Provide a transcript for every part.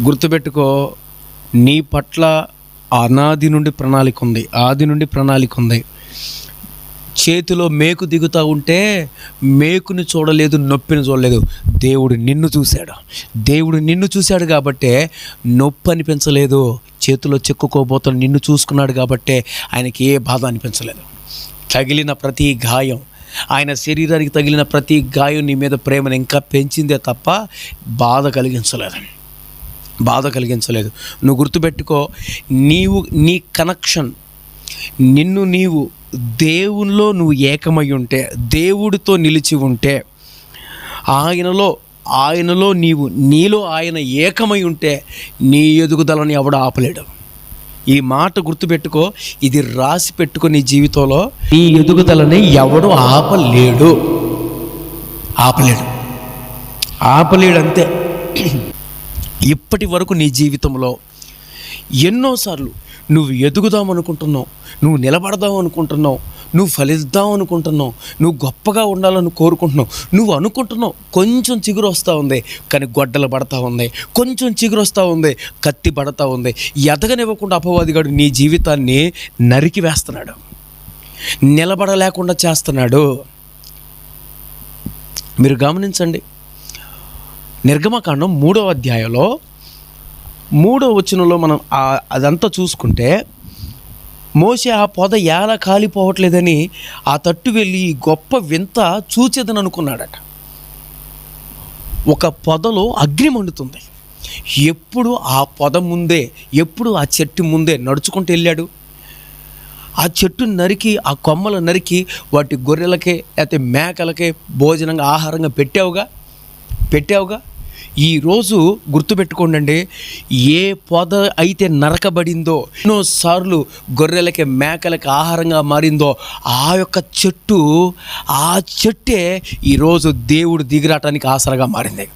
గుర్తుపెట్టుకో నీ పట్ల అనాది నుండి ప్రణాళిక ఉంది ఆది నుండి ప్రణాళిక ఉంది. చేతిలో మేకు దిగుతూ ఉంటే మేకుని చూడలేదు నొప్పిని చూడలేదు. దేవుడు నిన్ను చూశాడు. దేవుడు నిన్ను చూశాడు కాబట్టే నొప్పి అనిపించలేదు. చేతిలో చెక్కుకోబోతున్న నిన్ను చూసుకున్నాడు కాబట్టే ఆయనకి ఏ బాధ అనిపించలేదు. తగిలిన ప్రతి గాయం ఆయన శరీరానికి తగిలిన ప్రతి గాయం నీ మీద ప్రేమను ఇంకా పెంచిందే తప్ప బాధ కలిగించలేదు. బాధ కలిగించలేదు. నువ్వు గుర్తుపెట్టుకో నీవు నీ కనెక్షన్ నిన్ను నీవు దేవునిలో నువ్వు ఏకమై ఉంటే దేవుడితో నిలిచి ఉంటే ఆయనలో ఆయనలో నీవు నీలో ఆయన ఏకమై ఉంటే నీ ఎదుగుదలని ఎవడు ఆపలేడు. ఈ మాట గుర్తుపెట్టుకో ఇది రాసి పెట్టుకో నీ జీవితంలో నీ ఎదుగుదలని ఎవడు ఆపలేడు. ఆపలేడు. ఆపలేడు అంతే ఇప్పటి వరకు నీ జీవితంలో ఎన్నోసార్లు నువ్వు ఎదుగుదాం అనుకుంటున్నావు నువ్వు నిలబడదాం అనుకుంటున్నావు నువ్వు ఫలిద్దాం అనుకుంటున్నావు నువ్వు గొప్పగా ఉండాలని కోరుకుంటున్నావు. నువ్వు అనుకుంటున్నావు కొంచెం చిగురు వస్తూ ఉంది కానీ గొడ్డలు పడతా ఉంది కొంచెం చిగురు వస్తూ ఉంది కత్తి పడతా ఉంది. ఎదగనివ్వకుండా అపవాదిగాడు నీ జీవితాన్ని నరికి వేస్తున్నాడు. నిలబడలేకుండా చేస్తున్నాడు. మీరు గమనించండి నిర్గమకాండం మూడో అధ్యాయంలో మూడో వచనంలో మనం అదంతా చూసుకుంటే మోసే ఆ పొద ఎలా కాలిపోవట్లేదని ఆ తట్టు వెళ్ళి ఈ గొప్ప వింత చూచేదని అనుకున్నాడట. ఒక పొదలో అగ్ని మండుతుంది. ఎప్పుడు ఆ పొద ముందే ఎప్పుడు ఆ చెట్టు ముందే నడుచుకుంటూ వెళ్ళాడు. ఆ చెట్టు నరికి ఆ కొమ్మలు నరికి వాటి గొర్రెలకే లేకపోతే మేకలకే భోజనంగా ఆహారంగా పెట్టావుగా? పెట్టావుగా? ఈరోజు గుర్తుపెట్టుకోండి ఏ పొద అయితే నరకబడిందో ఎన్నోసార్లు గొర్రెలకి మేకలకి ఆహారంగా మారిందో ఆ యొక్క చెట్టు ఆ చెట్టే ఈరోజు దేవుడు దిగిరాటానికి ఆసరగా మారింది.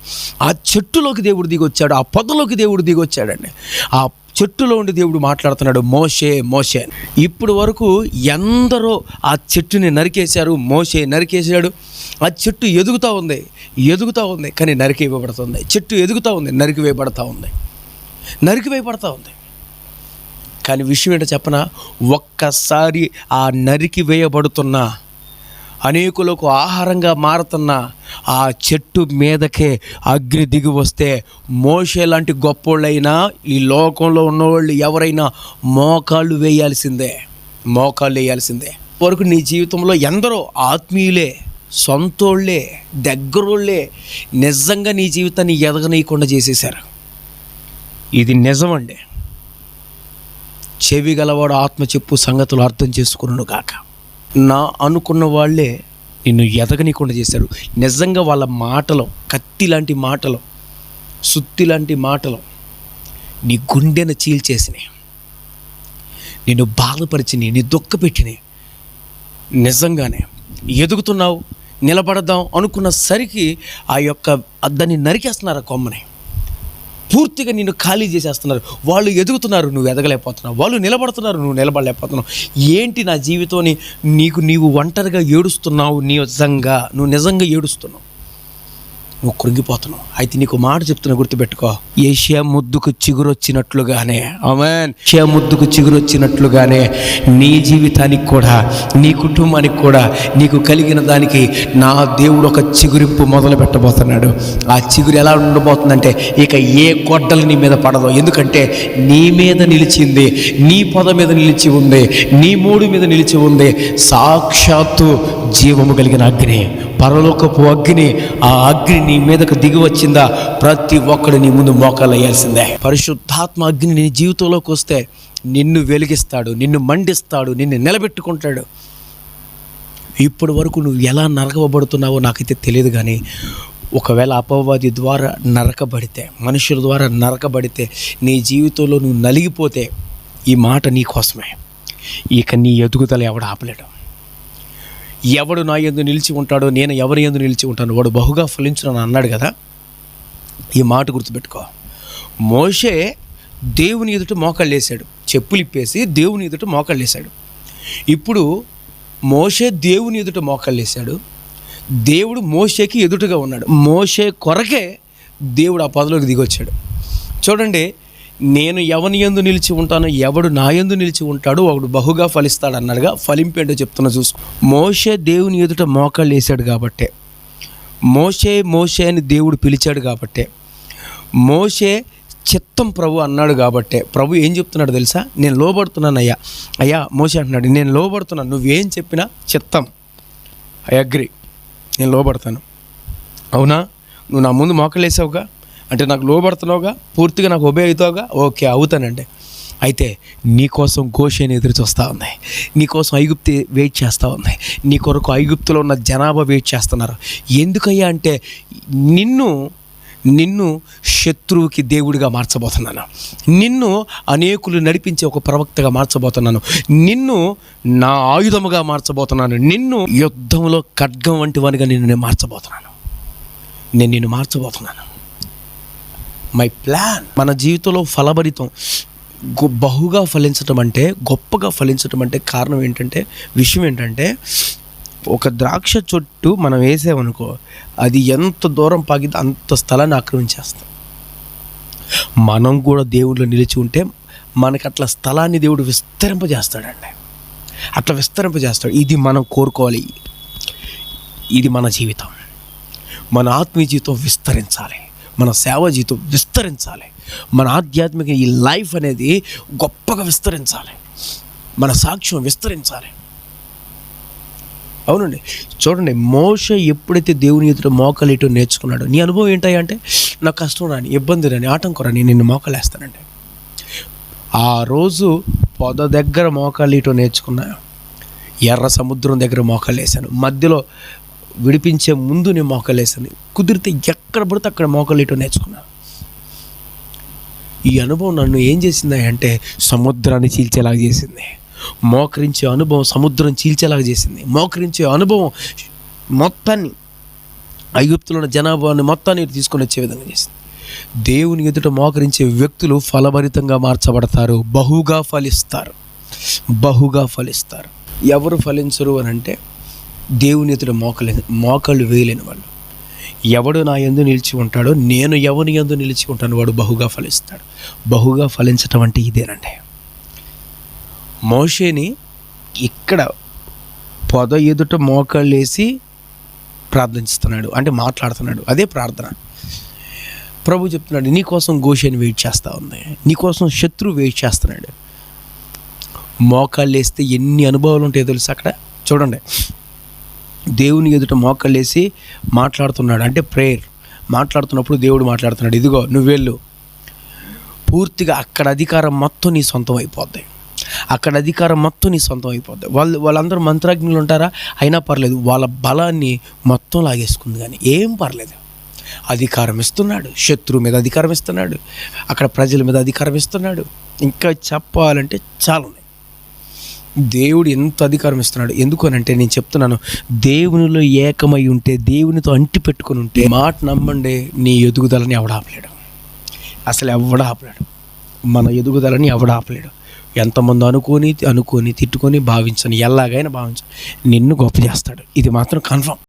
ఆ చెట్టులోకి దేవుడు దిగొచ్చాడు ఆ పొదలోకి దేవుడు దిగొచ్చాడండి. ఆ చెట్టులో ఉండి దేవుడు మాట్లాడుతున్నాడు మోషే మోషే. ఇప్పుడు వరకు ఎందరో ఆ చెట్టుని నరికేశారు మోషే నరికేశాడు. ఆ చెట్టు ఎదుగుతూ ఉంది ఎదుగుతూ ఉంది కానీ నరికివేయబడుతుంది చెట్టు ఎదుగుతూ ఉంది నరికివేయబడతా ఉంది నరికివేయబడతా ఉంది. కానీ విషయం ఏంటో చెప్పన? ఒక్కసారి ఆ నరికి వేయబడుతున్న అనేకులకు ఆహారంగా మారుతున్న ఆ చెట్టు మీదకే అగ్ని దిగి వస్తే మోషే లాంటి గొప్పోళ్ళైనా ఈ లోకంలో ఉన్నవాళ్ళు ఎవరైనా మోకాళ్ళు వేయాల్సిందే మోకాళ్ళు వేయాల్సిందే. వరకు నీ జీవితంలో ఎందరో ఆత్మీయులే సొంతోళ్ళే దగ్గరోళ్ళే నిజంగా నీ జీవితాన్ని ఎదగనీయకుండా చేసేశారు. ఇది నిజమండి. చెవి గలవాడు ఆత్మ చెప్పు సంగతులు అర్థం చేసుకున్నాను కాక నా అనుకున్న వాళ్ళే నిన్ను ఎదగనీయకుండా చేశారు. నిజంగా వాళ్ళ మాటలు కత్తి లాంటి మాటలు సుత్తి లాంటి మాటలు నీ గుండెను చీల్చేసినాయి. నిన్ను బాధపరిచినాయి నీ దుఃఖపెట్టినాయి నిజంగానే ఎదుగుతున్నావు నిలబడదాం అనుకున్న సరికి ఆ యొక్క దాన్ని నరికేస్తున్నారు ఆ కొమ్మని? పూర్తిగా నిన్ను ఖాళీ చేసేస్తున్నారు. వాళ్ళు ఎదుగుతున్నారు నువ్వు ఎదగలేకపోతున్నావు. వాళ్ళు నిలబడుతున్నారు నువ్వు నిలబడలేకపోతున్నావు. ఏంటి నా జీవితాన్ని నీకు నీవు ఒంటరిగా ఏడుస్తున్నావు నిజంగా? నువ్వు నిజంగా ఏడుస్తున్నావు. నువ్వు కృంగిపోతున్నావు. అయితే నీకు మాట చెప్తున్నా గుర్తుపెట్టుకో. ఏషియా ముద్దుకు చిగురొచ్చినట్లుగానే. ఆమెన్. ఏషియా ముద్దుకు చిగురొచ్చినట్లుగానే నీ జీవితానికి కూడా నీ కుటుంబానికి కూడా నీకు కలిగిన దానికి నా దేవుడు ఒక చిగురింపు మొదలు పెట్టబోతున్నాడు. ఆ చిగురు ఎలా ఉండబోతుందంటే ఇక ఏ గొడ్డలు నీ మీద పడదు. ఎందుకంటే నీ మీద నిలిచింది నీ పొద మీద నిలిచి ఉంది నీ మూడు మీద నిలిచి ఉంది. సాక్షాత్తు జీవము కలిగిన అగ్ని పరలోకపు అగ్ని ఆ అగ్ని నీ మీదకు దిగి వచ్చిందా ప్రతి ఒక్కడు నీ ముందు మోకాలు వేయాల్సిందే పరిశుద్ధాత్మ అగ్ని నీ జీవితంలోకి వస్తే నిన్ను వెలిగిస్తాడు నిన్ను మండిస్తాడు నిన్ను నిలబెట్టుకుంటాడు. ఇప్పటి వరకు నువ్వు ఎలా నరకబడుతున్నావో నాకైతే తెలియదు కానీ ఒకవేళ అపవాది ద్వారా నరకబడితే మనుషుల ద్వారా నరకబడితే నీ జీవితంలో నువ్వు నలిగిపోతే ఈ మాట నీ కోసమే. ఇక నీ ఎదుగుదల ఎవడు ఆపలేడు. ఎవడు నా ఎందు నిలిచి ఉంటాడో నేను ఎవరి ఎందు నిలిచి ఉంటాను వాడు బహుగా ఫలించునని అన్నాడు కదా ఈ మాట గుర్తుపెట్టుకో. మోషే దేవుని ఎదుట మోకాళ్ళు చెప్పులు ఇప్పేసి దేవుని ఎదుట మోకాళ్ళు ఇప్పుడు మోషే దేవుని ఎదుట మోకాళ్ళు దేవుడు మోషేకి ఎదుటగా ఉన్నాడు. మోషే కొరకే దేవుడు ఆ పదలోకి దిగొచ్చాడు. చూడండి నేను ఎవని ఎందు నిలిచి ఉంటానో ఎవడు నా ఎందు నిలిచి ఉంటాడు ఒకడు బహుగా ఫలిస్తాడు అన్నాడుగా ఫలింపేంటో చెప్తున్నా చూసుకో. మోషే దేవుని ఎదుట మోకాళ్ళు వేసాడు కాబట్టే. మోషే మోషే అని దేవుడు పిలిచాడు కాబట్టే. మోషే చిత్తం ప్రభు అన్నాడు కాబట్టే. ప్రభు ఏం చెప్తున్నాడు తెలుసా? నేను లోబడుతున్నాను అయ్యా అయ్యా మోషే అంటున్నాడు నేను లోబడుతున్నాను. నువ్వేం చెప్పినా చిత్తం. I agree. నేను లోబడతాను. అవునా? నువ్వు నా ముందు మోకలేసావుగా అంటే నాకు లోబడుతున్నావుగా? పూర్తిగా నాకు ఒబే అవుతావుగా ఓకే అవుతానండి అయితే నీకోసం గోషేని ఎదురు చూస్తూ ఉంది నీకోసం ఐగుప్తి వెయిట్ చేస్తూ ఉంది నీ కొరకు ఐగుప్తులో ఉన్న జనాభా వెయిట్ చేస్తున్నారు. ఎందుకయ్యా అంటే నిన్ను నిన్ను శత్రువుకి దేవుడిగా మార్చబోతున్నాను. నిన్ను అనేకులు నడిపించే ఒక ప్రవక్తగా మార్చబోతున్నాను. నిన్ను నా ఆయుధముగా మార్చబోతున్నాను. నిన్ను యుద్ధంలో ఖడ్గం వంటి వానిగా నిన్ను నేను మార్చబోతున్నాను. నేను నిన్ను మార్చబోతున్నాను. మై ప్లాన్ మన జీవితంలో ఫలభరితం. బహుగా ఫలించటం అంటే గొప్పగా ఫలించటం అంటే కారణం ఏంటంటే విషయం ఏంటంటే ఒక ద్రాక్ష చెట్టు మనం వేసామనుకో అది ఎంత దూరం పాకితే అంత స్థలాన్ని ఆక్రమించేస్తాం మనం కూడా దేవుళ్ళు నిలిచి ఉంటే మనకు అట్లా స్థలాన్ని దేవుడు విస్తరింపజేస్తాడండి. అట్లా విస్తరింపజేస్తాడు. ఇది మనం కోరుకోవాలి. ఇది మన జీవితం. మన ఆత్మీయ జీవితం విస్తరించాలి. మన సేవ జీవితం విస్తరించాలి. మన ఆధ్యాత్మిక ఈ లైఫ్ అనేది గొప్పగా విస్తరించాలి. మన సాక్ష్యం విస్తరించాలి. అవునండి. చూడండి మోష ఎప్పుడైతే దేవుని ఎదుట మోకలేటో నేర్చుకున్నాడో నీ అనుభవం ఏంటయ్యా అంటే నాకు కష్టం రాని ఇబ్బంది రాని ఆటంకం రాని నిన్ను మోకలేస్తానండి ఆ రోజు పొద దగ్గర మోకాళ్ళీటో నేర్చుకున్నా ఎర్ర సముద్రం దగ్గర మోకాలేసాను మధ్యలో విడిపించే ముందు నేను మోకాలేసాను కుదిరితే ఎక్కడ పడితే అక్కడ మోకాళ్ళీటో నేర్చుకున్నా. ఈ అనుభవం నన్ను ఏం చేసింది అంటే సముద్రాన్ని చీల్చేలాగా చేసింది. మోకరించే అనుభవం సముద్రం చీల్చేలాగా చేసింది. మోకరించే అనుభవం మొత్తాన్ని ఐగుప్తులో ఉన్న జనాభాని మొత్తాన్ని తీసుకొని వచ్చే విధంగా చేసింది. దేవుని ఎదుట మోకరించే వ్యక్తులు ఫలభరితంగా మార్చబడతారు బహుగా ఫలిస్తారు. బహుగా ఫలిస్తారు. ఎవరు ఫలించరు అని అంటే దేవుని ఎదుట మోకలే మోకళ్ళు వేయలేని వాళ్ళు. ఎవడు నా ఎందు నిలిచి ఉంటాడో నేను ఎవని ఎందు నిలిచి ఉంటాను వాడు బహుగా ఫలిస్తాడు. బహుగా ఫలించటం అంటే ఇదేనండి. మోషేని ఇక్కడ పొద ఎదుట మోకాళ్ళు వేసి ప్రార్థిస్తున్నాడు. అంటే మాట్లాడుతున్నాడు. అదే ప్రార్థన. ప్రభు చెప్తున్నాడు నీకోసం గోషేని వెయిట్ చేస్తూ ఉంది. నీకోసం శత్రువు వెయిట్ చేస్తున్నాడు. మోకాళ్ళు వేస్తే ఎన్ని అనుభవాలు ఉంటాయో తెలుసు అక్కడ? చూడండి. దేవుని ఎదుట మోకాళ్ళు వేసి మాట్లాడుతున్నాడు. అంటే ప్రేయర్ మాట్లాడుతున్నప్పుడు దేవుడు మాట్లాడుతున్నాడు ఇదిగో నువ్వు వెళ్ళు. పూర్తిగా అక్కడ అధికారం మొత్తం నీ సొంతం అయిపోద్ది. అక్కడ అధికారం మొత్తం నీ సొంతం అయిపోద్ది. వాళ్ళు వాళ్ళందరూ మంత్రాగ్నులు ఉంటారా? అయినా పర్లేదు. వాళ్ళ బలాన్ని మొత్తం లాగేసుకుంది కానీ ఏం పర్లేదు. అధికారం ఇస్తున్నాడు. శత్రువు మీద అధికారం ఇస్తున్నాడు. అక్కడ ప్రజల మీద అధికారం ఇస్తున్నాడు. ఇంకా చెప్పాలంటే చాలా ఉన్నాయి. దేవుడు ఎంత అధికారం ఇస్తున్నాడు? ఎందుకు అని అంటే నేను చెప్తున్నాను. దేవునిలో ఏకమై ఉంటే దేవునితో అంటి పెట్టుకుని ఉంటే మాట నమ్మండి నీ ఎదుగుదలని ఎవడ ఆపలేడు. అసలు ఎవడ ఆపలేడు? మన ఎదుగుదలని ఎవడ ఆపలేడు? ఎంతమంది అనుకొని అనుకొని తిట్టుకొని భావించను. ఎలాగైనా భావించను. నిన్ను గొప్ప చేస్తాడు. ఇది మాత్రం కన్ఫర్మ్.